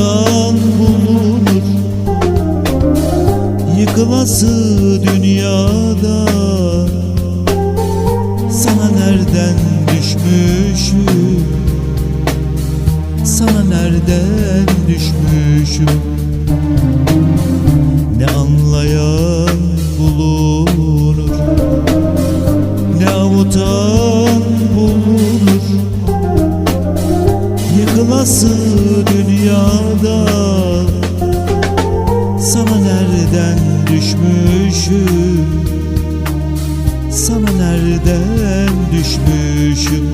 can bulunur Yıkılası dünyada. Sana nereden düşmüşüm? Sana nereden düşmüşüm? Ne anlayan bulunur Ne avutan düşmüşüm. Sana nereden düşmüşüm?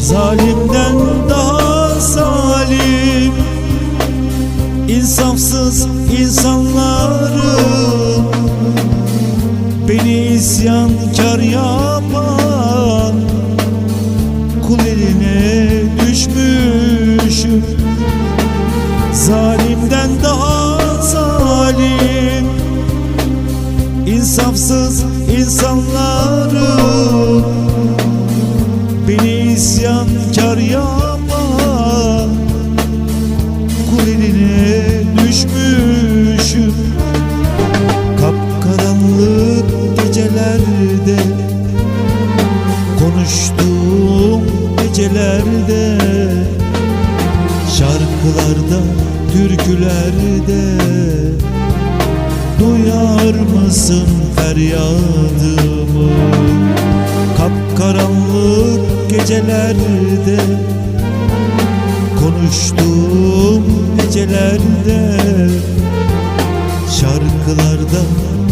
Zalimden daha zalim İnsafsız insanları Beni isyankar yapan insanları Beni isyankar yapan Kul eline düşmüşüm. Kapkaranlık gecelerde Konuştuğum gecelerde Şarkılarda, türkülerde Duyar mısın feryadımı? Kapkaranlık gecelerde Konuştuğum gecelerde Şarkılarda,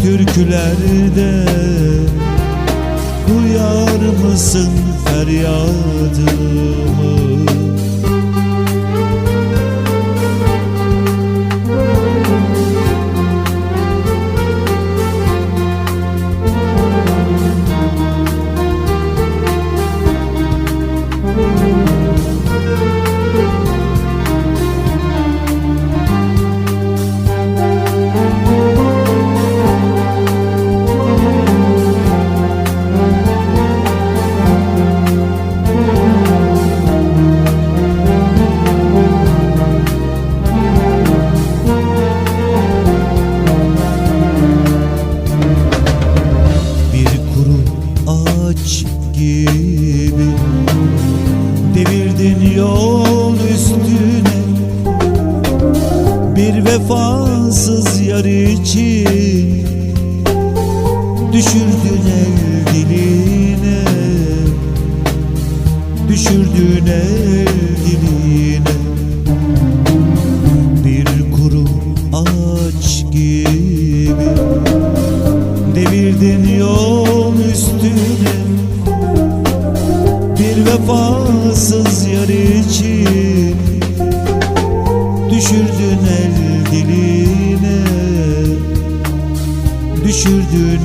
türkülerde Duyar mısın feryadımı vefasız yar için Düşürdün el diline Düşürdün el diline Bir kuru ağaç gibi Devirdin yol üstüne. Bir vefasız yar için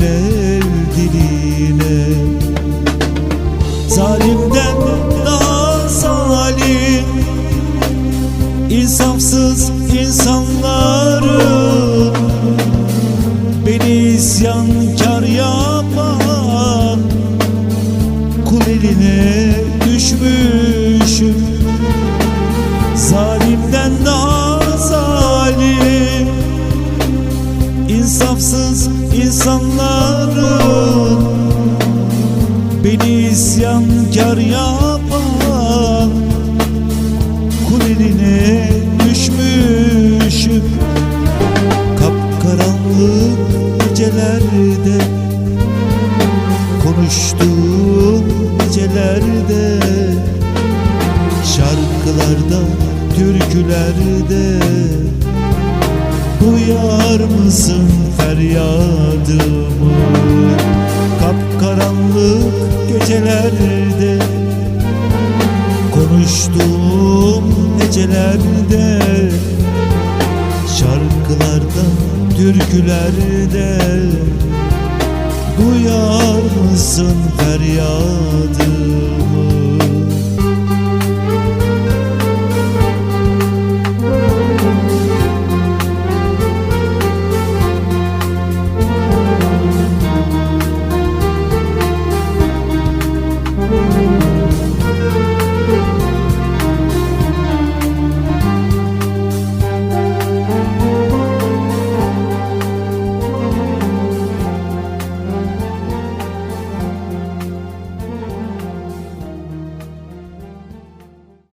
Düşürdün insanların Beni isyankar yapan Duyar mısın feryadımı? Kapkaranlık gecelerde Konuştuğum gecelerde Şarkılarda, türkülerde. Duyar mısın feryadımı